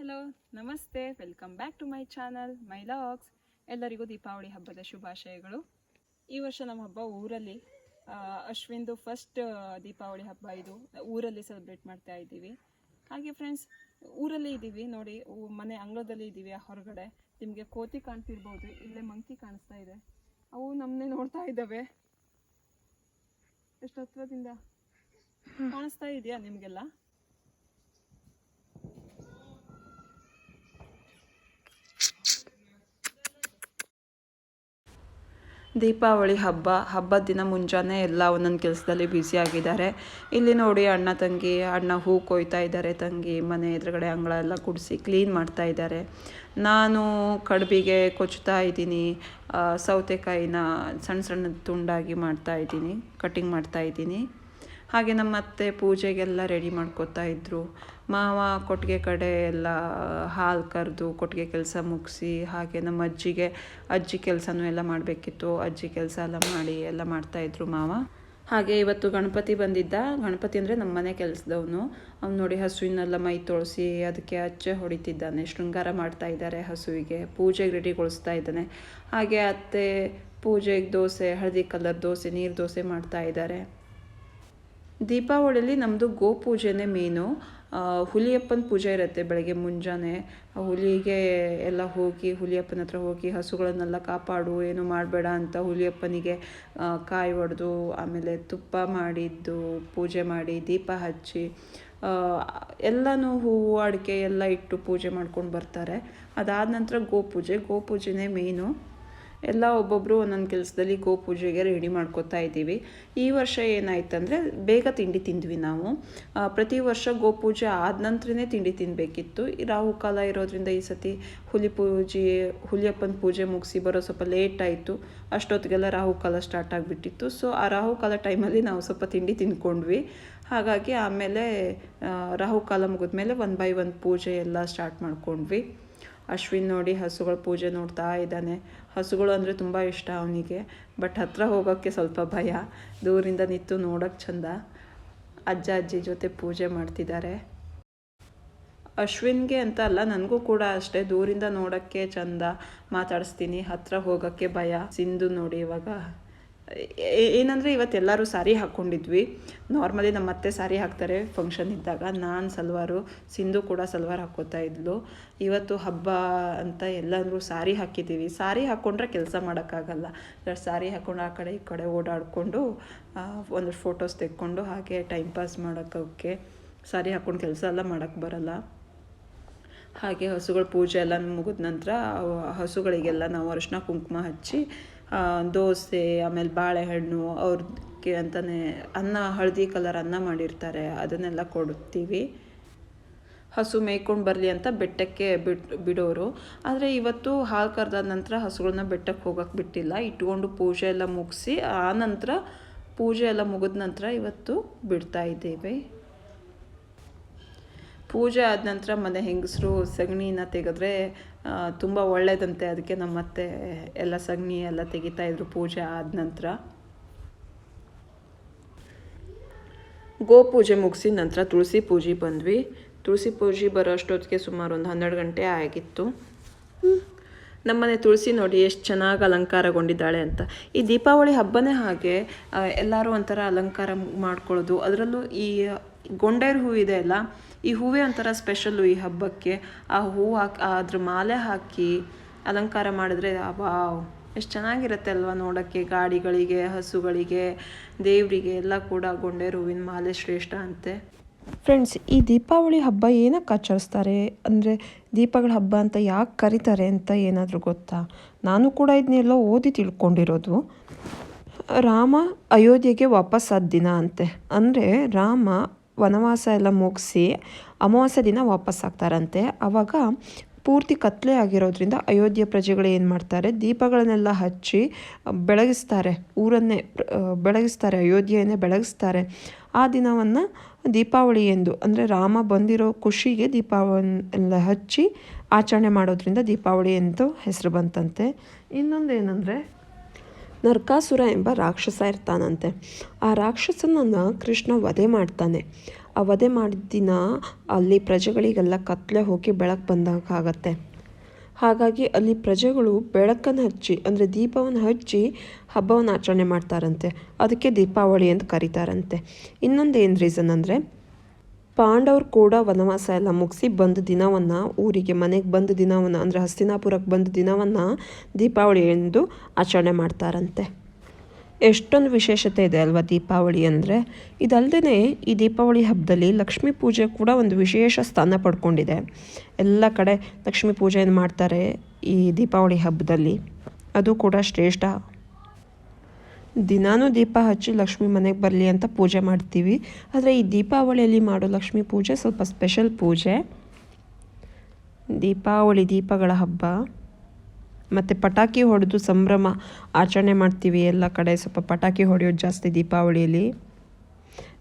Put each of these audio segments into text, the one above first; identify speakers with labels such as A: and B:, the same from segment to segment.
A: Hello, ನಮಸ್ತೆ. Welcome back to my channel my logs ಎಲ್ಲರಿಗೂ ದೀಪಾವಳಿ ಹಬ್ಬದ ಶುಭಾಶಯಗಳು. ಈ ವರ್ಷ ನಮ್ಮ ಹಬ್ಬ ಊರಲ್ಲಿ ಅಶ್ವಿಂದು ಫಸ್ಟ್ ದೀಪಾವಳಿ ಹಬ್ಬ ಇದು. ಊರಲ್ಲಿ ಸೆಲೆಬ್ರೇಟ್ ಮಾಡ್ತಾ ಇದ್ದೀವಿ. ಹಾಗೆ ಫ್ರೆಂಡ್ಸ್ ಊರಲ್ಲಿ ಇದ್ದೀವಿ. ನೋಡಿ ಮನೆ ಅಂಗಳದಲ್ಲಿ ಇದ್ದೀವಿ ಹೊರಗಡೆ. ನಿಮಗೆ ಕೋತಿ ಕಾಣ್ತಿರ್ಬೋದು, ಇಲ್ಲೇ ಮಂಕಿ ಕಾಣಿಸ್ತಾ ಇದೆ. ಅವು ನಮ್ಮನ್ನೇ ನೋಡ್ತಾ ಇದ್ದಾವೆ. ಎಷ್ಟು ಹತ್ರದಿಂದ ಕಾಣಿಸ್ತಾ ಇದೆಯಾ ನಿಮಗೆಲ್ಲ? ದೀಪಾವಳಿ ಹಬ್ಬ, ಹಬ್ಬದ ದಿನ ಮುಂಜಾನೆ ಎಲ್ಲ ಒಂದೊಂದು ಕೆಲಸದಲ್ಲಿ ಬ್ಯುಸಿ ಆಗಿದ್ದಾರೆ. ಇಲ್ಲಿ ನೋಡಿ ಅಣ್ಣ ತಂಗಿ, ಅಣ್ಣ ಹೂ ಕೊಯ್ತಾ ಇದ್ದಾರೆ, ತಂಗಿ ಮನೆ ಎದುರುಗಡೆ ಅಂಗಳ ಎಲ್ಲ ಕುಡಿಸಿ ಕ್ಲೀನ್ ಮಾಡ್ತಾ ಇದ್ದಾರೆ. ನಾನು ಕಡುಬಿಗೆ ಕೊಚ್ತಾ ಇದ್ದೀನಿ ಸೌತೆಕಾಯಿನ ಸಣ್ಣ ಸಣ್ಣ ತುಂಡಾಗಿ ಮಾಡ್ತಾ ಇದ್ದೀನಿ ಕಟಿಂಗ್ ಮಾಡ್ತಾ ಇದ್ದೀನಿ. ಹಾಗೆ ನಮ್ಮ ಅತ್ತೆ ಪೂಜೆಗೆಲ್ಲ ರೆಡಿ ಮಾಡ್ಕೋತಾ ಇದ್ದರು ಮಾವ ಕೊಟ್ಟಿಗೆ ಕಡೆ ಎಲ್ಲ, ಹಾಲು ಕರೆದು ಕೊಟ್ಟಿಗೆ ಕೆಲಸ ಮುಗಿಸಿ, ಹಾಗೆ ನಮ್ಮ ಅಜ್ಜಿಗೆ, ಅಜ್ಜಿ ಕೆಲಸನೂ ಎಲ್ಲ ಮಾಡಬೇಕಿತ್ತು. ಅಜ್ಜಿ ಕೆಲಸ ಎಲ್ಲ ಮಾಡಿ ಎಲ್ಲ ಮಾಡ್ತಾಯಿದ್ರು ಮಾವ. ಹಾಗೆ ಇವತ್ತು ಗಣಪತಿ ಬಂದಿದ್ದ. ಗಣಪತಿ ಅಂದರೆ ನಮ್ಮ ಮನೆ ಕೆಲಸದವನು. ಅವ್ನು ನೋಡಿ ಹಸುವಿನೆಲ್ಲ ಮೈ ತೊಳಸಿ ಅದಕ್ಕೆ ಅಚ್ಚೆ ಹೊಡಿತಿದ್ದಾನೆ. ಶೃಂಗಾರ ಮಾಡ್ತಾ ಇದ್ದಾರೆ ಹಸುವಿಗೆ. ಪೂಜೆಗೆ ರೆಡಿಗೊಳಿಸ್ತಾ ಇದ್ದಾನೆ. ಹಾಗೆ ಅತ್ತೆ ಪೂಜೆಗೆ ದೋಸೆ, ಹಳದಿ ಕಲರ್ ದೋಸೆ, ನೀರು ದೋಸೆ ಮಾಡ್ತಾ ಇದ್ದಾರೆ. ದೀಪಾವಳಿಲಿ ನಮ್ಮದು ಗೋಪೂಜೆನೇ ಮೇನು ಆ, ಹುಲಿಯಪ್ಪನ ಪೂಜೆ ಇರುತ್ತೆ ಬೆಳಗ್ಗೆ ಮುಂಜಾನೆ. ಹುಲಿಗೆ ಎಲ್ಲ ಹೋಗಿ ಹುಲಿಯಪ್ಪನ ಹತ್ರ ಹೋಗಿ ಹಸುಗಳನ್ನೆಲ್ಲ ಕಾಪಾಡು ಏನು ಮಾಡಬೇಡ ಅಂತ ಹುಲಿಯಪ್ಪನಿಗೆ ಕಾಯಿ ಹೊಡೆದು ಆಮೇಲೆ ತುಪ್ಪ ಮಾಡಿದ್ದು ಪೂಜೆ ಮಾಡಿ ದೀಪ ಹಚ್ಚಿ ಎಲ್ಲನೂ ಹೂವು ಅಡಿಕೆ ಎಲ್ಲ ಇಟ್ಟು ಪೂಜೆ ಮಾಡ್ಕೊಂಡು ಬರ್ತಾರೆ. ಅದಾದ ನಂತರ ಗೋಪೂಜೆ. ಗೋಪೂಜೆನೇ ಮೇಯ್ನು. ಎಲ್ಲ ಒಬ್ಬೊಬ್ಬರು ಒಂದೊಂದು ಕೆಲಸದಲ್ಲಿ ಗೋಪೂಜೆಗೆ ರೆಡಿ ಮಾಡ್ಕೋತಾ ಇದ್ದೀವಿ. ಈ ವರ್ಷ ಏನಾಯ್ತಂದರೆ ಬೇಗ ತಿಂಡಿ ತಿಂದ್ವಿ ನಾವು. ಪ್ರತಿ ವರ್ಷ ಗೋಪೂಜೆ ಆದ ನಂತರನೇ ತಿಂಡಿ ತಿನ್ನಬೇಕಿತ್ತು ರಾಹು ಕಾಲ ಇರೋದ್ರಿಂದ ಈ ಸತಿ ಹುಲಿ ಪೂಜೆ, ಹುಲಿಯಪ್ಪನ ಪೂಜೆ ಮುಗಿಸಿ ಬರೋ ಸ್ವಲ್ಪ ಲೇಟ್ ಆಯಿತು. ಅಷ್ಟೊತ್ತಿಗೆಲ್ಲ ರಾಹು ಕಾಲ ಸ್ಟಾರ್ಟ್ ಆಗಿಬಿಟ್ಟಿತ್ತು. ಸೊ, ಆ ರಾಹು ಕಾಲ ಟೈಮಲ್ಲಿ ನಾವು ಸ್ವಲ್ಪ ತಿಂಡಿ ತಿಂದ್ಕೊಂಡ್ವಿ ಹಾಗಾಗಿ ಆಮೇಲೆ ರಾಹುಕಾಲ ರಾಹು ಕಾಲ ಮುಗಿದ್ಮೇಲೆ ಒನ್ ಬೈ ಒನ್ ಪೂಜೆ ಎಲ್ಲ ಸ್ಟಾರ್ಟ್ ಮಾಡ್ಕೊಂಡ್ವಿ. ಅಶ್ವಿನ್ ನೋಡಿ ಹಸುಗಳ ಪೂಜೆ ನೋಡ್ತಾ ಇದ್ದಾನೆ. ಹಸುಗಳು ಅಂದರೆ ತುಂಬ ಇಷ್ಟ ಅವನಿಗೆ. ಬಟ್ ಹತ್ರ ಹೋಗೋಕ್ಕೆ ಸ್ವಲ್ಪ ಭಯ. ದೂರಿಂದ ನಿಂತು ನೋಡೋಕ್ಕೆ ಚಂದ. ಅಜ್ಜ ಅಜ್ಜಿ ಜೊತೆ ಪೂಜೆ ಮಾಡ್ತಿದ್ದಾರೆ. ಅಶ್ವಿನ್ಗೆ ಅಂತ ಅಲ್ಲ, ನನಗೂ ಕೂಡ ಅಷ್ಟೇ. ದೂರಿಂದ ನೋಡೋಕ್ಕೆ ಚಂದ. ಮಾತಾಡಿಸ್ತೀನಿ. ಹತ್ರ ಹೋಗೋಕ್ಕೆ ಭಯ. ಸಿಂಧು ನೋಡಿ ಇವಾಗ. ಏನಂದರೆ ಇವತ್ತು ಎಲ್ಲರೂ ಸಾರಿ ಹಾಕ್ಕೊಂಡಿದ್ವಿ. ನಾರ್ಮಲಿ ನಮ್ಮ ಅತ್ತೆ ಸಾರಿ ಹಾಕ್ತಾರೆ ಫಂಕ್ಷನ್ ಇದ್ದಾಗ. ನಾನು ಸಲ್ವಾರು, ಸಿಂಧು ಕೂಡ ಸಲ್ವಾರ್ ಹಾಕ್ಕೋತಾ ಇದ್ಲು. ಇವತ್ತು ಹಬ್ಬ ಅಂತ ಎಲ್ಲರೂ ಸಾರಿ ಹಾಕಿದ್ದೀವಿ. ಸಾರಿ ಹಾಕ್ಕೊಂಡ್ರೆ ಕೆಲಸ ಮಾಡೋಕ್ಕಾಗಲ್ಲ. ಸಾರಿ ಹಾಕ್ಕೊಂಡು ಆ ಕಡೆ ಈ ಕಡೆ ಓಡಾಡಿಕೊಂಡು ಒಂದು ಫೋಟೋಸ್ ತೆಕ್ಕೊಂಡು ಹಾಗೆ ಟೈಮ್ ಪಾಸ್ ಮಾಡೋಕ್ಕೆ ಸಾರಿ ಹಾಕ್ಕೊಂಡು ಕೆಲಸ ಎಲ್ಲ ಮಾಡೋಕ್ಕೆ ಬರಲ್ಲ. ಹಾಗೆ ಹಸುಗಳ ಪೂಜೆ ಎಲ್ಲ ಮುಗಿದ ನಂತರ ಹಸುಗಳಿಗೆಲ್ಲ ನಾವು ಅರಿಶಿನ ಕುಂಕುಮ ಹಚ್ಚಿ ದೋಸೆ, ಆಮೇಲೆ ಬಾಳೆಹಣ್ಣು ಅವ್ರಿಗೆ ಅಂತಲೇ ಅನ್ನ, ಹಳದಿ ಕಲರ್ ಅನ್ನ ಮಾಡಿರ್ತಾರೆ, ಅದನ್ನೆಲ್ಲ ಕೊಡ್ತೀವಿ. ಹಸು ಮೇಯ್ಕೊಂಡು ಬರಲಿ ಅಂತ ಬೆಟ್ಟಕ್ಕೆ ಬಿಟ್ಟು ಬಿಡೋರು. ಆದರೆ ಇವತ್ತು ಹಾಲು ಕರೆದ ನಂತರ ಹಸುಗಳನ್ನ ಬೆಟ್ಟಕ್ಕೆ ಹೋಗೋಕ್ಕೆ ಬಿಟ್ಟಿಲ್ಲ. ಇಟ್ಕೊಂಡು ಪೂಜೆ ಎಲ್ಲ ಮುಗಿಸಿ, ಆ ನಂತರ ಪೂಜೆ ಎಲ್ಲ ಮುಗಿದ ನಂತರ ಇವತ್ತು ಬಿಡ್ತಾ ಇದ್ದೇವೆ. ಪೂಜೆ ಆದ ನಂತರ ಮನೆ ಹೆಂಗಸರು ಸಗಣಿನ ತೆಗೆದ್ರೆ ತುಂಬ ಒಳ್ಳೆಯದಂತೆ ಅದಕ್ಕೆ ನಮ್ಮ ಅತ್ತೆ ಎಲ್ಲ ಸಗಣಿ ಎಲ್ಲ ತೆಗಿತಾ ಇದ್ರು ಪೂಜೆ ಆದ ನಂತರ. ಗೋಪೂಜೆ ಮುಗಿಸಿದ ನಂತರ ತುಳಸಿ ಪೂಜೆ ಬಂದ್ವಿ. ತುಳಸಿ ಪೂಜೆ ಬರೋ ಅಷ್ಟೊತ್ತಿಗೆ ಸುಮಾರು ಒಂದು ಹನ್ನೆರಡು ಗಂಟೆ ಆಗಿತ್ತು. ನಮ್ಮನೆ ತುಳಸಿ ನೋಡಿ ಎಷ್ಟು ಚೆನ್ನಾಗಿ ಅಲಂಕಾರಗೊಂಡಿದ್ದಾಳೆ ಅಂತ. ಈ ದೀಪಾವಳಿ ಹಬ್ಬನೇ ಹಾಗೆ ಎಲ್ಲರೂ ಒಂಥರ ಅಲಂಕಾರ ಮಾಡ್ಕೊಳ್ಳೋದು. ಅದರಲ್ಲೂ ಈ ಗೊಂಡೇರು ಇದೆ ಅಲ್ಲ ಈ ಹೂವೇ ಒಂಥರ ಸ್ಪೆಷಲ್ಲು ಈ ಹಬ್ಬಕ್ಕೆ. ಆ ಹೂ ಹಾಕಿ, ಅದ್ರ ಮಾಲೆ ಹಾಕಿ ಅಲಂಕಾರ ಮಾಡಿದ್ರೆ ವಾವ್, ಎಷ್ಟು ಚೆನ್ನಾಗಿರುತ್ತೆ ಅಲ್ವಾ ನೋಡೋಕ್ಕೆ. ಗಾಡಿಗಳಿಗೆ, ಹಸುಗಳಿಗೆ, ದೇವರಿಗೆ ಎಲ್ಲ ಕೂಡ ಗೊಂಡೆ ಹೂವಿನ ಮಾಲೆ ಶ್ರೇಷ್ಠ ಅಂತೆ.
B: ಫ್ರೆಂಡ್ಸ್ ಈ ದೀಪಾವಳಿ ಹಬ್ಬ ಏನಕ್ಕೆ ಆಚರಿಸ್ತಾರೆ? ಅಂದರೆ ದೀಪಗಳ ಹಬ್ಬ ಅಂತ ಯಾಕೆ ಕರೀತಾರೆ ಅಂತ ಏನಾದರೂ ಗೊತ್ತಾ? ನಾನು ಕೂಡ ಇದನ್ನೆಲ್ಲ ಓದಿ ತಿಳ್ಕೊಂಡಿರೋದು. ರಾಮ ಅಯೋಧ್ಯೆಗೆ ವಾಪಸ್ಸಾದ ದಿನ ಅಂತೆ. ಅಂದರೆ ರಾಮ ವನವಾಸ ಎಲ್ಲ ಮುಗಿಸಿ ಅಮಾವಾಸ್ಯ ದಿನ ವಾಪಸ್ ಆಗ್ತಾರಂತೆ. ಆವಾಗ ಪೂರ್ತಿ ಕತ್ಲೆ ಆಗಿರೋದ್ರಿಂದ ಅಯೋಧ್ಯೆ ಪ್ರಜೆಗಳು ಏನು ಮಾಡ್ತಾರೆ? ದೀಪಗಳನ್ನೆಲ್ಲ ಹಚ್ಚಿ ಬೆಳಗಿಸ್ತಾರೆ. ಊರನ್ನೇ ಬೆಳಗಿಸ್ತಾರೆ, ಅಯೋಧ್ಯೆಯನ್ನೇ ಬೆಳಗಿಸ್ತಾರೆ. ಆ ದಿನವನ್ನು ದೀಪಾವಳಿ ಎಂದು, ಅಂದರೆ ರಾಮ ಬಂದಿರೋ ಖುಷಿಗೆ ದೀಪಾವಳಿ ಹಚ್ಚಿ ಆಚರಣೆ ಮಾಡೋದ್ರಿಂದ ದೀಪಾವಳಿ ಎಂದು ಹೆಸರು ಬಂತಂತೆ. ಇನ್ನೊಂದೇನೆಂದರೆ ನರಕಾಸುರ ಎಂಬ ರಾಕ್ಷಸ ಇರ್ತಾನಂತೆ. ಆ ರಾಕ್ಷಸನನ್ನು ಕೃಷ್ಣ ವಧೆ ಮಾಡ್ತಾನೆ.
A: ಆ ವಧೆ ಮಾಡಿದ ದಿನ ಅಲ್ಲಿ ಪ್ರಜೆಗಳಿಗೆಲ್ಲ ಕತ್ಲೆ ಹೋಗಿ ಬೆಳಕು ಬಂದಾಗತ್ತೆ ಹಾಗಾಗಿ ಅಲ್ಲಿ ಪ್ರಜೆಗಳು ಬೆಳಕನ್ನು ಹಚ್ಚಿ, ಅಂದರೆ ದೀಪವನ್ನು ಹಚ್ಚಿ ಹಬ್ಬವನ್ನು ಆಚರಣೆ ಮಾಡ್ತಾರಂತೆ. ಅದಕ್ಕೆ ದೀಪಾವಳಿ ಅಂತ ಕರೀತಾರಂತೆ. ಇನ್ನೊಂದು ಏನು ರೀಸನ್ ಅಂದರೆ ಪಾಂಡವರು ಕೂಡ ವನವಾಸ ಎಲ್ಲ ಮುಗಿಸಿ ಬಂದ ದಿನವನ್ನು, ಊರಿಗೆ ಮನೆಗೆ ಬಂದ ದಿನವನ್ನು, ಅಂದರೆ ಹಸ್ತಿನಾಪುರಕ್ಕೆ ಬಂದ ದಿನವನ್ನು ದೀಪಾವಳಿ ಎಂದು ಆಚರಣೆ ಮಾಡ್ತಾರಂತೆ. ಎಷ್ಟೊಂದು ವಿಶೇಷತೆ ಇದೆ ಅಲ್ವಾ ದೀಪಾವಳಿ ಅಂದರೆ? ಇದಲ್ಲದೆ ಈ ದೀಪಾವಳಿ ಹಬ್ಬದಲ್ಲಿ ಲಕ್ಷ್ಮೀ ಪೂಜೆ ಕೂಡ ಒಂದು ವಿಶೇಷ ಸ್ಥಾನ ಪಡ್ಕೊಂಡಿದೆ. ಎಲ್ಲ ಕಡೆ ಲಕ್ಷ್ಮೀ ಪೂಜೆಯನ್ನು ಮಾಡ್ತಾರೆ ಈ ದೀಪಾವಳಿ ಹಬ್ಬದಲ್ಲಿ ಅದು ಕೂಡ ಶ್ರೇಷ್ಠ. ದಿನಾನೂ ದೀಪ ಹಚ್ಚಿ ಲಕ್ಷ್ಮಿ ಮನೆಗೆ ಬರಲಿ ಅಂತ ಪೂಜೆ ಮಾಡ್ತೀವಿ. ಆದರೆ ಈ ದೀಪಾವಳಿಯಲ್ಲಿ ಮಾಡೋ ಲಕ್ಷ್ಮಿ ಪೂಜೆ ಸ್ವಲ್ಪ ಸ್ಪೆಷಲ್ ಪೂಜೆ. ದೀಪಾವಳಿ ದೀಪಗಳ ಹಬ್ಬ. ಮತ್ತು ಪಟಾಕಿ ಹೊಡೆದು ಸಂಭ್ರಮ ಆಚರಣೆ ಮಾಡ್ತೀವಿ ಎಲ್ಲ ಕಡೆ, ಸ್ವಲ್ಪ ಪಟಾಕಿ ಹೊಡೆಯೋದು ಜಾಸ್ತಿ ದೀಪಾವಳಿಯಲ್ಲಿ.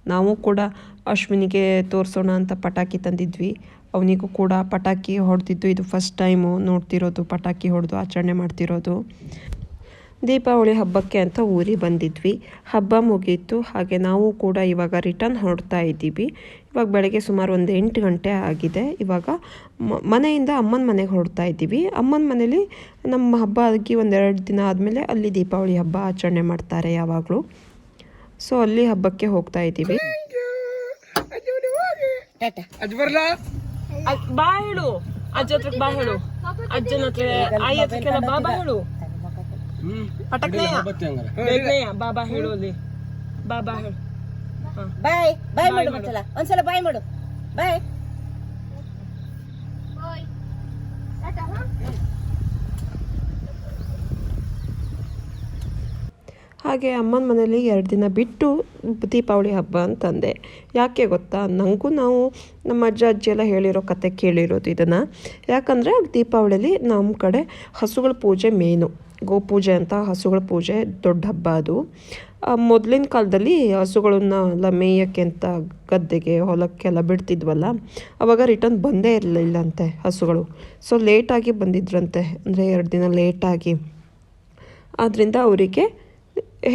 A: ನಾವು ಕೂಡ ಅಶ್ವಿನಿಗೆ ತೋರಿಸೋಣ ಅಂತ ಪಟಾಕಿ ತಂದಿದ್ವಿ. ಅವನಿಗೂ ಕೂಡ ಪಟಾಕಿ ಹೊಡೆದಿದ್ದು ಇದು ಫಸ್ಟ್ ಟೈಮು ನೋಡ್ತಿರೋದು, ಪಟಾಕಿ ಹೊಡೆದು ಆಚರಣೆ ಮಾಡ್ತಿರೋದು. ದೀಪಾವಳಿ ಹಬ್ಬಕ್ಕೆ ಅಂತ ಊರಿಗೆ ಬಂದಿದ್ವಿ. ಹಬ್ಬ ಮುಗೀತು. ಹಾಗೆ ನಾವು ಕೂಡ ಇವಾಗ ರಿಟರ್ನ್ ಹೊರಡ್ತಾ ಇದ್ದೀವಿ. ಇವಾಗ ಬೆಳಗ್ಗೆ ಸುಮಾರು ಒಂದು ಎಂಟು ಗಂಟೆ ಆಗಿದೆ. ಇವಾಗ ಮನೆಯಿಂದ ಅಮ್ಮನ ಮನೆಗೆ ಹೊರಡ್ತಾ ಇದ್ದೀವಿ. ಅಮ್ಮನ ಮನೇಲಿ ನಮ್ಮ ಹಬ್ಬ ಆಗಿ ಒಂದೆರಡು ದಿನ ಆದಮೇಲೆ ಅಲ್ಲಿ ದೀಪಾವಳಿ ಹಬ್ಬ ಆಚರಣೆ ಮಾಡ್ತಾರೆ ಯಾವಾಗಲೂ. ಸೊ ಅಲ್ಲಿ ಹಬ್ಬಕ್ಕೆ ಹೋಗ್ತಾ ಇದ್ದೀವಿ. ಬಾ ಹೇಳು. ಅಜ್ಜ ಹತ್ರಕ್ಕೆ ಬಾ ಹೇಳು. ಅಜ್ಜನ ಹತ್ರ ಆಯಿ ಹತ್ರಕ್ಕೆಲ್ಲ ಬಾ ಬಾ ಹೇಳು. ಬಾಬಾ ಹೇಳು ಅಲ್ಲಿ. ಬಾ ಬಾ ಹೇಳು.
C: ಬಾಯ್ ಬಾಯ್ ಮಾಡು ಒಂದ್ಸಲ ಒಂದ್ಸಲ ಬಾಯ್ ಮಾಡು. ಬಾಯ್.
A: ಹಾಗೆ ಅಮ್ಮನ ಮನೇಲಿ ಎರಡು ದಿನ ಬಿಟ್ಟು ದೀಪಾವಳಿ ಹಬ್ಬ ಅಂತಂದೆ. ಯಾಕೆ ಗೊತ್ತಾ? ನನಗೂ ನಾವು ನಮ್ಮ ಅಜ್ಜ ಅಜ್ಜಿ ಎಲ್ಲ ಹೇಳಿರೋ ಕತೆ ಕೇಳಿರೋದು ಇದನ್ನು. ಯಾಕಂದರೆ ದೀಪಾವಳಿಯಲ್ಲಿ ನಮ್ಮ ಕಡೆ ಹಸುಗಳ ಪೂಜೆ ಮೇನು ಗೋಪೂಜೆ ಅಂತ, ಹಸುಗಳ ಪೂಜೆ, ದೊಡ್ಡ ಹಬ್ಬ ಅದು. ಮೊದಲಿನ ಕಾಲದಲ್ಲಿ ಹಸುಗಳನ್ನ ಎಲ್ಲ ಮೇಯಕ್ಕೆ ಅಂತ ಗದ್ದೆಗೆ, ಹೊಲಕ್ಕೆಲ್ಲ ಬಿಡ್ತಿದ್ವಲ್ಲ, ಅವಾಗ ರಿಟರ್ನ್ ಬಂದೇ ಇರಲಿಲ್ಲಂತೆ ಹಸುಗಳು. ಸೊ ಲೇಟಾಗಿ ಬಂದಿದ್ರಂತೆ, ಅಂದರೆ ಎರಡು ದಿನ ಲೇಟಾಗಿ ಆದ್ದರಿಂದ ಅವರಿಗೆ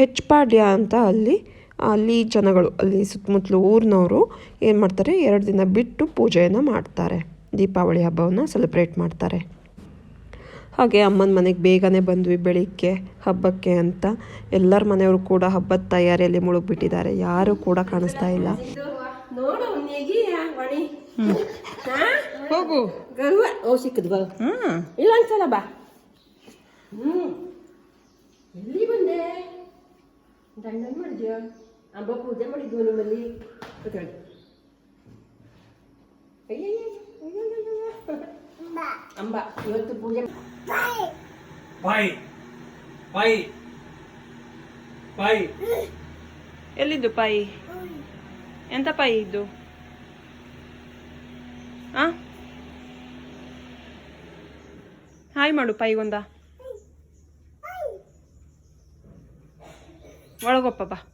A: ಹೆಚ್ಪಾಡ್ಯ ಅಂತ ಅಲ್ಲಿ ಅಲ್ಲಿ ಜನಗಳು, ಅಲ್ಲಿ ಸುತ್ತಮುತ್ತಲು ಊರಿನವರು ಏನು ಮಾಡ್ತಾರೆ, ಎರಡು ದಿನ ಬಿಟ್ಟು ಪೂಜೆಯನ್ನು ಮಾಡ್ತಾರೆ. ದೀಪಾವಳಿ ಹಬ್ಬವನ್ನು ಸೆಲೆಬ್ರೇಟ್ ಮಾಡ್ತಾರೆ. ಹಾಗೆ ಅಮ್ಮನ ಮನೆಗೆ ಬೇಗನೆ ಬಂದ್ವಿ ಬೆಳಿಗ್ಗೆ ಹಬ್ಬಕ್ಕೆ ಅಂತ. ಎಲ್ಲರ ಮನೆಯವರು ಕೂಡ ಹಬ್ಬದ ತಯಾರಿಯಲ್ಲಿ ಮುಳುಗ್ಬಿಟ್ಟಿದ್ದಾರೆ. ಯಾರು ಕೂಡ ಕಾಣಿಸ್ತಾ ಇಲ್ಲ.
C: ನೋಡು ನೆಗಿಯ ಮಣಿ.
D: ಹೋಗು.
C: ಗರ್ವ. ಓ ಸಿಕ್ಕದ್ ಬಾ ಇಲ್ಲ ಒಂದ್ಸಲ ಬಾ. ಹ್ಮ್. ಎಲ್ಲಿ ಬಂದೆ? ದಂಡನ್ ಮಾಡಿದ್ಯಾ? ಅಂಬ ಪೂಜೆ ಮಾಡಿದ್ವು ನಿಮ್ಮಲ್ಲಿ? ಕೂತ್ಕೊಳ್ಳಿ. ಅಯ್ಯಯ್ಯ, ಅಯ್ಯಯ್ಯಯ್ಯಯ್ಯ. ಅಂಬ ಇವತ್ತು ಪೂಜೆ
E: ಬಾಯ್. ಬಾಯ್. ಬಾಯ್.
D: ಎಲ್ಲಿದ್ದು ಪಾಯಿ? ಎಂತ ಪಾಯಿ ಇದ್ದು? ಆ? ಹಾಯ್ ಮಾಡು ಪಾಯಿ ಒಂದ. ಒಳಗೊಪ್ಪ ಬಾ.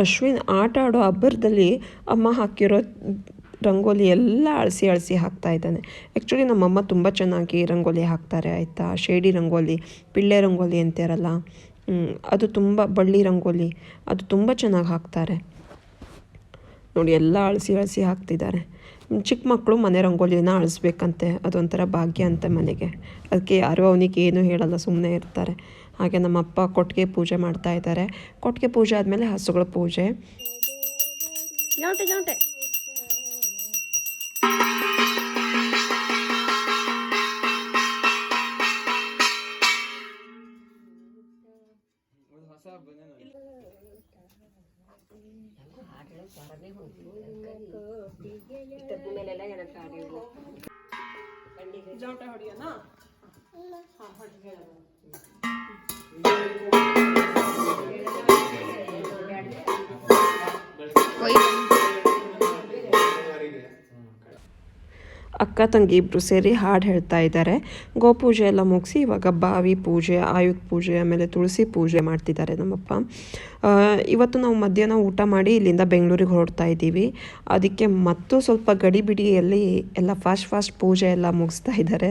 A: ಅಶ್ವಿನ್ ಆಟ ಆಡೋ ಅಬ್ಬರದಲ್ಲಿ ಅಮ್ಮ ಹಾಕಿರೋ ರಂಗೋಲಿ ಎಲ್ಲ ಅಳಿಸಿ ಅಳಿಸಿ ಹಾಕ್ತಾ ಇದ್ದಾನೆ. ಆ್ಯಕ್ಚುಲಿ ನಮ್ಮಮ್ಮ ತುಂಬ ಚೆನ್ನಾಗಿ ರಂಗೋಲಿ ಹಾಕ್ತಾರೆ, ಆಯಿತಾ? ಶೇಡಿ ರಂಗೋಲಿ, ಪಿಳ್ಳೆ ರಂಗೋಲಿ ಅಂತಾರಲ್ಲ? ಅದು ತುಂಬ ಬಳ್ಳಿ ರಂಗೋಲಿ, ಅದು ತುಂಬ ಚೆನ್ನಾಗಿ ಹಾಕ್ತಾರೆ. ನೋಡಿ, ಎಲ್ಲ ಅಳಿಸಿ ಅಳಿಸಿ ಹಾಕ್ತಿದ್ದಾರೆ. ಚಿಕ್ಕ ಮಕ್ಕಳು ಮನೆ ರಂಗೋಲಿನ ಅಳಿಸ್ಬೇಕಂತೆ, ಅದೊಂಥರ ಭಾಗ್ಯ ಅಂತೆ ಮನೆಗೆ. ಅದಕ್ಕೆ ಯಾರೂ ಅವನಿಗೆ ಏನೂ ಹೇಳಲ್ಲ ಸುಮ್ಮನೆ ಇರ್ತಾರೆ. ಹಾಗೆ ನಮ್ಮಪ್ಪ ಕೊಟ್ಟಿಗೆ ಪೂಜೆ ಮಾಡ್ತಾ ಇದ್ದಾರೆ. ಕೊಟ್ಟಿಗೆ ಪೂಜೆ ಆದಮೇಲೆ ಹಸುಗಳ ಪೂಜೆ.
C: ಜೌಂಟೆ ಮೇಲೆಲ್ಲ ಏನಂತ ಆಡಿದ್ರು
A: ಅಕ್ಕ ತಂಗಿ ಇಬ್ಬರು ಸೇರಿ ಹಾಡು ಹೇಳ್ತಾ ಇದ್ದಾರೆ. ಗೋಪೂಜೆ ಎಲ್ಲ ಮುಗಿಸಿ ಇವಾಗ ಬಾವಿ ಪೂಜೆ, ಆಯುಧ ಪೂಜೆ, ಆಮೇಲೆ ತುಳಸಿ ಪೂಜೆ ಮಾಡ್ತಿದ್ದಾರೆ ನಮ್ಮಪ್ಪ. ಇವತ್ತು ನಾವು ಮಧ್ಯಾಹ್ನ ಊಟ ಮಾಡಿ ಇಲ್ಲಿಂದ ಬೆಂಗಳೂರಿಗೆ ಹೊರಡ್ತಾ ಇದ್ದೀವಿ. ಅದಕ್ಕೆ ಮತ್ತು ಸ್ವಲ್ಪ ಗಡಿಬಿಡಿಯಲ್ಲಿ ಎಲ್ಲ ಫಾಸ್ಟ್ ಫಾಸ್ಟ್ ಪೂಜೆ ಎಲ್ಲ ಮುಗಿಸ್ತಾ ಇದ್ದಾರೆ.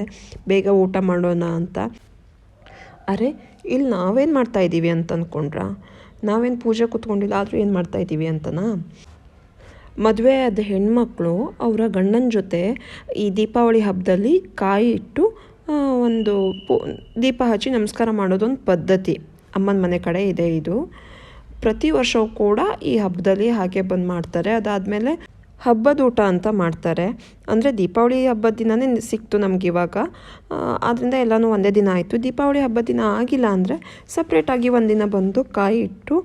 A: ಬೇಗ ಊಟ ಮಾಡೋಣ ಅಂತ. ಅರೆ ಇಲ್ಲಿ ನಾವೇನು ಮಾಡ್ತಾ ಇದ್ದೀವಿ ಅಂತ ಅಂದ್ಕೊಂಡ್ರ ನಾವೇನು ಪೂಜೆ ಕೂತ್ಕೊಂಡಿಲ್ಲ, ಆದರೂ ಏನು ಮಾಡ್ತಾ ಇದ್ದೀವಿ ಅಂತನಾ? ಮದುವೆ ಆದ ಹೆಣ್ಮಕ್ಳು ಅವರ ಗಂಡನ ಜೊತೆ ಈ ದೀಪಾವಳಿ ಹಬ್ಬದಲ್ಲಿ ಕಾಯಿ ಇಟ್ಟು ಒಂದು ಪೂ, ದೀಪ ಹಚ್ಚಿ ನಮಸ್ಕಾರ ಮಾಡೋದೊಂದು ಪದ್ಧತಿ. ಅಮ್ಮನ ಮನೆ ಕಡೆ ಇದೆ ಇದು. ಪ್ರತಿ ವರ್ಷವೂ ಕೂಡ ಈ ಹಬ್ಬದಲ್ಲಿ ಹಾಗೆ ಬಂದು ಮಾಡ್ತಾರೆ. ಅದಾದಮೇಲೆ ಹಬ್ಬದ ಊಟ ಅಂತ ಮಾಡ್ತಾರೆ. ಅಂದರೆ ದೀಪಾವಳಿ ಹಬ್ಬದ ದಿನವೇ ಸಿಕ್ತು ನಮ್ಗೆ ಇವಾಗ. ಆದ್ದರಿಂದ ಎಲ್ಲನೂ ಒಂದೇ ದಿನ ಆಯಿತು. ದೀಪಾವಳಿ ಹಬ್ಬದ ದಿನ ಆಗಿಲ್ಲ ಅಂದರೆ ಸಪ್ರೇಟಾಗಿ ಒಂದಿನ ಬಂದು ಕಾಯಿ ಇಟ್ಟು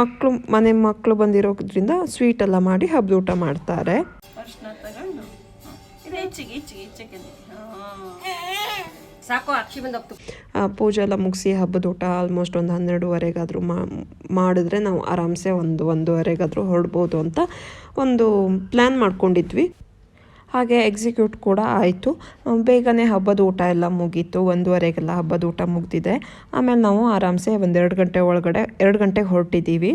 A: ಮಕ್ಕಳು ಮನೆ ಮಕ್ಕಳು ಬಂದಿರೋದ್ರಿಂದ ಸ್ವೀಟ್ ಎಲ್ಲ ಮಾಡಿ ಹಬ್ಬದ ಊಟ ಮಾಡ್ತಾರೆ
C: ಸಾಕು
A: ಪೂಜೆ ಎಲ್ಲ ಮುಗಿಸಿ ಹಬ್ಬದ ಊಟ ಆಲ್ಮೋಸ್ಟ್ ಒಂದು ಹನ್ನೆರಡುವರೆಗಾದರೂ ಮಾಡಿದ್ರೆ ನಾವು ಆರಾಮ್ಸೆ ಒಂದು, ಒಂದೂವರೆಗಾದರೂ ಹೊರಡ್ಬೋದು ಅಂತ ಒಂದು ಪ್ಲ್ಯಾನ್ ಮಾಡ್ಕೊಂಡಿದ್ವಿ. ಹಾಗೆ ಎಕ್ಸಿಕ್ಯೂಟ್ ಕೂಡ ಆಯಿತು. ಬೇಗನೆ ಹಬ್ಬದ ಊಟ ಎಲ್ಲ ಮುಗೀತು. ಒಂದೂವರೆಗೆಲ್ಲ ಹಬ್ಬದ ಊಟ ಮುಗ್ದಿದೆ. ಆಮೇಲೆ ನಾವು ಆರಾಮ್ಸೆ ಒಂದೆರಡು ಗಂಟೆ ಒಳಗಡೆ, ಎರಡು ಗಂಟೆಗೆ ಹೊರಟಿದ್ದೀವಿ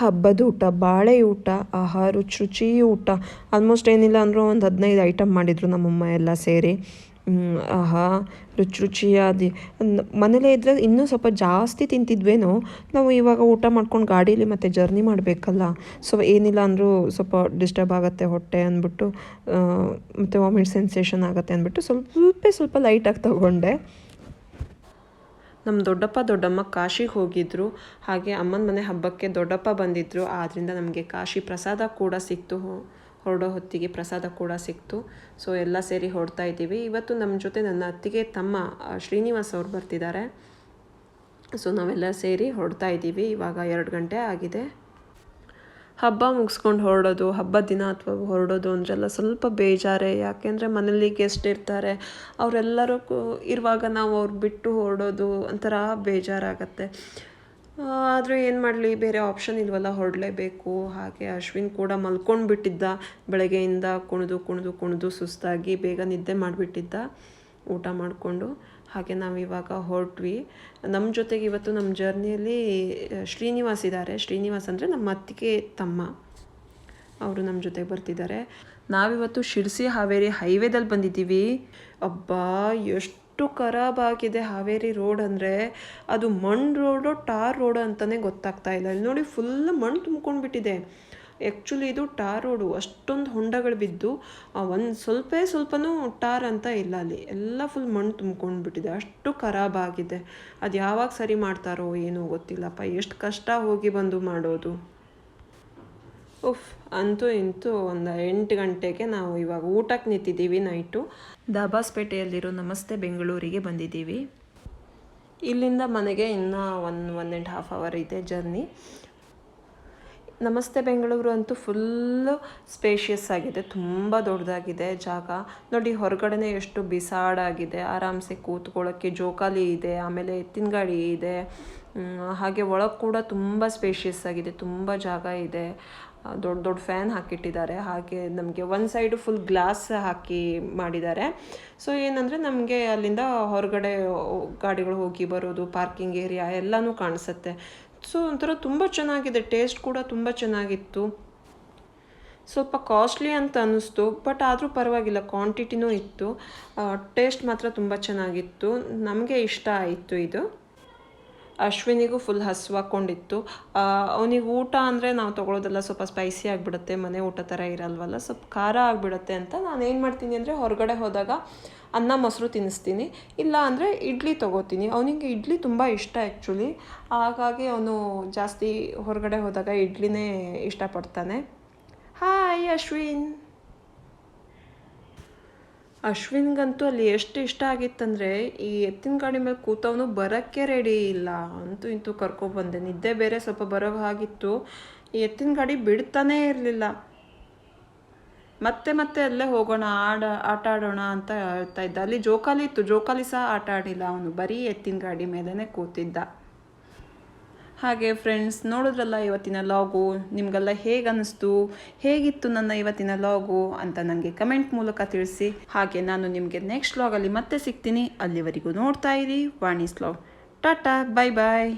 A: ಹಬ್ಬದ ಊಟ, ಬಾಳೆ ಊಟ, ಆಹಾರ, ರುಚಿ ಊಟ. ಆಲ್ಮೋಸ್ಟ್ ಏನಿಲ್ಲ ಅಂದರೂ ಒಂದು ಹದಿನೈದು ಐಟಮ್ ಮಾಡಿದರು ನಮ್ಮಮ್ಮ ಎಲ್ಲ ಸೇರಿ. ಆಹಾ, ರುಚಿ ರುಚಿಯಾದ. ಮನೇಲೇ ಇದ್ದರೆ ಇನ್ನೂ ಸ್ವಲ್ಪ ಜಾಸ್ತಿ ತಿಂತಿದ್ವೇನೋ? ನಾವು ಇವಾಗ ಊಟ ಮಾಡ್ಕೊಂಡು ಗಾಡೀಲಿ ಮತ್ತೆ ಜರ್ನಿ ಮಾಡಬೇಕಲ್ಲ. ಸೊ, ಏನಿಲ್ಲ ಅಂದರೂ ಸ್ವಲ್ಪ ಡಿಸ್ಟರ್ಬ್ ಆಗುತ್ತೆ ಹೊಟ್ಟೆ ಅಂದ್ಬಿಟ್ಟು ಮತ್ತು ವಾಮಿಟ್ ಸೆನ್ಸೇಷನ್ ಆಗುತ್ತೆ ಅಂದ್ಬಿಟ್ಟು ಸ್ವಲ್ಪ ಸ್ವಲ್ಪ ಲೈಟಾಗಿ ತಗೊಂಡೆ. ನಮ್ಮ ದೊಡ್ಡಪ್ಪ ದೊಡ್ಡಮ್ಮ ಕಾಶಿಗೆ ಹೋಗಿದ್ರು. ಹಾಗೆ ಅಮ್ಮನ ಮನೆ ಹಬ್ಬಕ್ಕೆ ದೊಡ್ಡಪ್ಪ ಬಂದಿದ್ದರು ಆದ್ದರಿಂದ ನಮಗೆ ಕಾಶಿ ಪ್ರಸಾದ ಕೂಡ ಸಿಕ್ತು. ಹೊರಡೋ ಹೊತ್ತಿಗೆ ಪ್ರಸಾದ ಕೂಡ ಸಿಕ್ತು. ಸೊ ಎಲ್ಲ ಸೇರಿ ಹೊರಡ್ತಾ ಇದ್ದೀವಿ. ಇವತ್ತು ನಮ್ಮ ಜೊತೆ ನನ್ನ ಅತ್ತಿಗೆ ತಮ್ಮ ಶ್ರೀನಿವಾಸ್ ಅವ್ರು ಬರ್ತಿದ್ದಾರೆ. ಸೊ ನಾವೆಲ್ಲ ಸೇರಿ ಹೊರಡ್ತಾ ಇದ್ದೀವಿ. ಇವಾಗ ಎರಡು ಗಂಟೆ ಆಗಿದೆ. ಹಬ್ಬ ಮುಗಿಸ್ಕೊಂಡು ಹೊರಡೋದು ಹಬ್ಬದ ದಿನ ಅಥವಾ ಹೊರಡೋದು ಅಂದ್ರೆಲ್ಲ ಸ್ವಲ್ಪ ಬೇಜಾರೇ. ಯಾಕೆಂದರೆ ಮನೇಲಿ ಗೆಸ್ಟ್ ಇರ್ತಾರೆ. ಅವರೆಲ್ಲರೂ ಇರುವಾಗ ನಾವು ಅವ್ರು ಬಿಟ್ಟು ಹೊರಡೋದು ಒಂಥರ ಬೇಜಾರಾಗತ್ತೆ. ಆದರೆ ಏನು ಮಾಡಲಿ, ಬೇರೆ ಆಪ್ಷನ್ ಇಲ್ವಲ್ಲ, ಹೊರಡಲೇಬೇಕು. ಹಾಗೆ ಅಶ್ವಿನ್ ಕೂಡ ಮಲ್ಕೊಂಡು ಬಿಟ್ಟಿದ್ದ ಬೆಳಗ್ಗೆಯಿಂದ ಕುಣಿದು ಕುಣಿದು ಕುಣಿದು ಸುಸ್ತಾಗಿ ಬೇಗ ನಿದ್ದೆ ಮಾಡಿಬಿಟ್ಟಿದ್ದ, ಊಟ ಮಾಡಿಕೊಂಡು. ಹಾಗೆ ನಾವು ಇವಾಗ ಹೊರಟ್ವಿ. ನಮ್ಮ ಜೊತೆಗೆ ಇವತ್ತು ನಮ್ಮ ಜರ್ನಿಯಲ್ಲಿ ಶ್ರೀನಿವಾಸ್ ಇದ್ದಾರೆ ಶ್ರೀನಿವಾಸ್ ಅಂದರೆ ನಮ್ಮ ಅತ್ತಿಗೆ ತಮ್ಮ. ಅವರು ನಮ್ಮ ಜೊತೆಗೆ ಬರ್ತಿದ್ದಾರೆ. ನಾವಿವತ್ತು ಶಿರ್ಸಿ ಹಾವೇರಿ ಹೈವೇದಲ್ಲಿ ಬಂದಿದ್ದೀವಿ. ಅಬ್ಬಾ, ಎಷ್ಟು ಖರಾಬ್ ಆಗಿದೆ ಹಾವೇರಿ ರೋಡ್ ಅಂದರೆ ಅದು ಮಣ್ಣು ರೋಡು ಟಾರ್ ರೋಡು ಅಂತಲೇ ಗೊತ್ತಾಗ್ತಾ ಇಲ್ಲ. ಇಲ್ಲಿ ನೋಡಿ ಫುಲ್ ಮಣ್ಣು ತುಂಬ್ಕೊಂಡು ಬಿಟ್ಟಿದೆ ಆ್ಯಕ್ಚುಲಿ ಇದು ಟಾರ್ ರೋಡು. ಅಷ್ಟೊಂದು ಹೊಂಡಗಳು ಬಿದ್ದು ಒಂದು ಸ್ವಲ್ಪ ಸ್ವಲ್ಪನೂ ಟಾರ್ ಅಂತ ಇಲ್ಲ ಅಲ್ಲಿ. ಎಲ್ಲ ಫುಲ್ ಮಣ್ಣು ತುಂಬ್ಕೊಂಡು ಬಿಟ್ಟಿದೆ ಅಷ್ಟು ಖರಾಬ್ ಆಗಿದೆ. ಅದು ಯಾವಾಗ ಸರಿ ಮಾಡ್ತಾರೋ ಏನೋ ಗೊತ್ತಿಲ್ಲಪ್ಪ. ಎಷ್ಟು ಕಷ್ಟ ಹೋಗಿ ಬಂದು ಮಾಡೋದು. ಉಫ್ ಅಂತೂ ಇಂತೂ ಒಂದು ಎಂಟು ಗಂಟೆಗೆ ನಾವು ಇವಾಗ ಊಟಕ್ಕೆ ನಿಂತಿದ್ದೀವಿ ನೈಟು. ದಾಬಾಸ್ಪೇಟೆಯಲ್ಲಿರೋ ನಮಸ್ತೆ ಬೆಂಗಳೂರಿಗೆ ಬಂದಿದ್ದೀವಿ. ಇಲ್ಲಿಂದ ಮನೆಗೆ ಇನ್ನೂ one one and half hour ಇದೆ ಜರ್ನಿ. ನಮಸ್ತೆ ಬೆಂಗಳೂರು ಅಂತೂ ಫುಲ್ಲು ಸ್ಪೇಷಿಯಸ್ ಆಗಿದೆ ತುಂಬ ದೊಡ್ಡದಾಗಿದೆ ಜಾಗ. ನೋಡಿ ಹೊರಗಡೆನೇ ಎಷ್ಟು ಬಿಸಾಡಾಗಿದೆ ಆರಾಮ್ಸೆ ಕೂತ್ಕೊಳ್ಳೋಕ್ಕೆ ಜೋಕಾಲಿ ಇದೆ ಆಮೇಲೆ ಎತ್ತಿನ ಗಾಡಿ ಇದೆ. ಹಾಗೆ ಒಳಗೆ ಕೂಡ ತುಂಬ ಸ್ಪೇಷಿಯಸ್ ಆಗಿದೆ ತುಂಬ ಜಾಗ ಇದೆ. ದೊಡ್ಡ ದೊಡ್ಡ ಫ್ಯಾನ್ ಹಾಕಿಟ್ಟಿದ್ದಾರೆ. ಹಾಗೆ ನಮಗೆ ಒಂದು ಸೈಡು ಫುಲ್ ಗ್ಲಾಸ್ ಹಾಕಿ ಮಾಡಿದ್ದಾರೆ. ಸೊ ಏನಂದರೆ ನಮಗೆ ಅಲ್ಲಿಂದ ಹೊರಗಡೆ ಗಾಡಿಗಳು ಹೋಗಿ ಬರೋದು ಪಾರ್ಕಿಂಗ್ ಏರಿಯಾ ಎಲ್ಲನೂ ಕಾಣಿಸುತ್ತೆ. ಸೊ ಒಂಥರ ತುಂಬ ಚೆನ್ನಾಗಿದೆ. ಟೇಸ್ಟ್ ಕೂಡ ತುಂಬ ಚೆನ್ನಾಗಿತ್ತು. ಸ್ವಲ್ಪ ಕಾಸ್ಟ್ಲಿ ಅಂತ ಅನ್ನಿಸ್ತು ಬಟ್ ಆದರೂ ಪರವಾಗಿಲ್ಲ ಕ್ವಾಂಟಿಟಿನೂ ಇತ್ತು. ಟೇಸ್ಟ್ ಮಾತ್ರ ತುಂಬ ಚೆನ್ನಾಗಿತ್ತು. ನಮಗೆ ಇಷ್ಟ ಆಯಿತು ಇದು. ಅಶ್ವಿನಿಗೂ ಫುಲ್ ಹಸ್ವಾಕೊಂಡಿತ್ತು ಅವನಿಗೆ ಊಟ ಅಂದರೆ ನಾವು ತೊಗೊಳೋದೆಲ್ಲ ಸ್ವಲ್ಪ ಸ್ಪೈಸಿ ಆಗಿಬಿಡುತ್ತೆ, ಮನೆ ಊಟ ಥರ ಇರಲ್ವಲ್ಲ, ಸ್ವಲ್ಪ ಖಾರ ಆಗಿಬಿಡುತ್ತೆ ಅಂತ ನಾನು ಏನು ಮಾಡ್ತೀನಿ ಅಂದರೆ ಹೊರಗಡೆ ಹೋದಾಗ ಅನ್ನ, ಮೊಸರು ತಿನ್ನಿಸ್ತೀನಿ. ಇಲ್ಲ ಅಂದರೆ ಇಡ್ಲಿ ತೊಗೋತೀನಿ. ಅವನಿಗೆ ಇಡ್ಲಿ ತುಂಬ ಇಷ್ಟ ಆ್ಯಕ್ಚುಲಿ ಹಾಗಾಗಿ ಅವನು ಜಾಸ್ತಿ ಹೊರಗಡೆ ಹೋದಾಗ ಇಡ್ಲಿನೇ ಇಷ್ಟಪಡ್ತಾನೆ. ಹಾಯ್ ಅಶ್ವಿನ್. ಅಶ್ವಿನ್ಗಂತೂ ಅಲ್ಲಿ ಎಷ್ಟು ಇಷ್ಟ ಆಗಿತ್ತಂದರೆ ಈ ಎತ್ತಿನ ಗಾಡಿ ಮೇಲೆ ಕೂತವನು ಬರೋಕ್ಕೆ ರೆಡಿ ಇಲ್ಲ ಅಂತೂ ಇಂತೂ ಕರ್ಕೊಬಂದೆ ನಿದ್ದೆ ಬೇರೆ ಸ್ವಲ್ಪ ಬರೋ ಹಾಗಿತ್ತು. ಈ ಎತ್ತಿನ ಗಾಡಿ ಬಿಡ್ತಾನೇ ಇರಲಿಲ್ಲ. ಮತ್ತೆ ಮತ್ತೆ ಅಲ್ಲೇ ಹೋಗೋಣ, ಆಡ, ಆಟ ಆಡೋಣ ಅಂತ ಹೇಳ್ತಾ ಇದ್ದ. ಅಲ್ಲಿ ಜೋಕಾಲಿ ಇತ್ತು. ಜೋಕಾಲಿ ಸಹ ಆಟ ಆಡಿಲ್ಲ ಅವನು. ಬರೀ ಎತ್ತಿನ ಗಾಡಿ ಮೇಲೇ ಕೂತಿದ್ದ. ಹಾಗೆ ಫ್ರೆಂಡ್ಸ್ ನೋಡಿದ್ರಲ್ಲ ಇವತ್ತಿನ ಲಾಗು ನಿಮಗೆಲ್ಲ ಹೇಗನ್ನಿಸ್ತು ಹೇಗಿತ್ತು ನನ್ನ ಇವತ್ತಿನ ಲಾಗು ಅಂತ ನನಗೆ ಕಮೆಂಟ್ ಮೂಲಕ ತಿಳಿಸಿ. ಹಾಗೆ ನಾನು ನಿಮಗೆ ನೆಕ್ಸ್ಟ್ ಲಾಗಲ್ಲಿ ಮತ್ತೆ ಸಿಗ್ತೀನಿ. ಅಲ್ಲಿವರೆಗೂ ನೋಡ್ತಾ ಇರಿ. ವಾಣಿಸ್ ಲಾಗ್ ಟಾಟಾ ಬಾಯ್ ಬಾಯ್